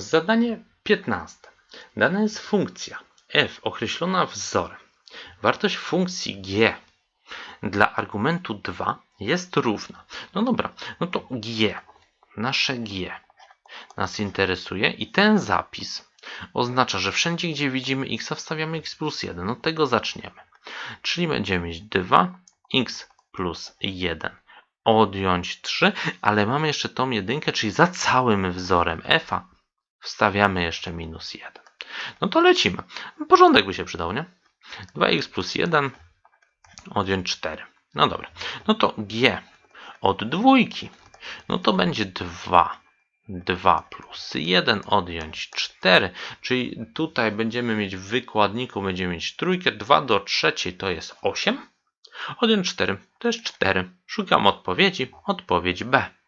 Zadanie 15. Dana jest funkcja f określona wzorem. Wartość funkcji g dla argumentu 2 jest równa. No dobra, no to g, nasze g nas interesuje i ten zapis oznacza, że wszędzie gdzie widzimy x wstawiamy x plus 1. Od tego zaczniemy. Czyli będziemy mieć 2x plus 1 odjąć 3, ale mamy jeszcze tą jedynkę, czyli za całym wzorem f wstawiamy jeszcze minus 1. No to lecimy. Porządek by się przydał, nie? 2x plus 1 odjąć 4. No dobra. No to g od dwójki, no to będzie 2. 2 plus 1 odjąć 4, czyli tutaj będziemy mieć w wykładniku, będziemy mieć trójkę, 2 do trzeciej to jest 8, odjąć 4 to jest 4. Szukam odpowiedzi, odpowiedź B.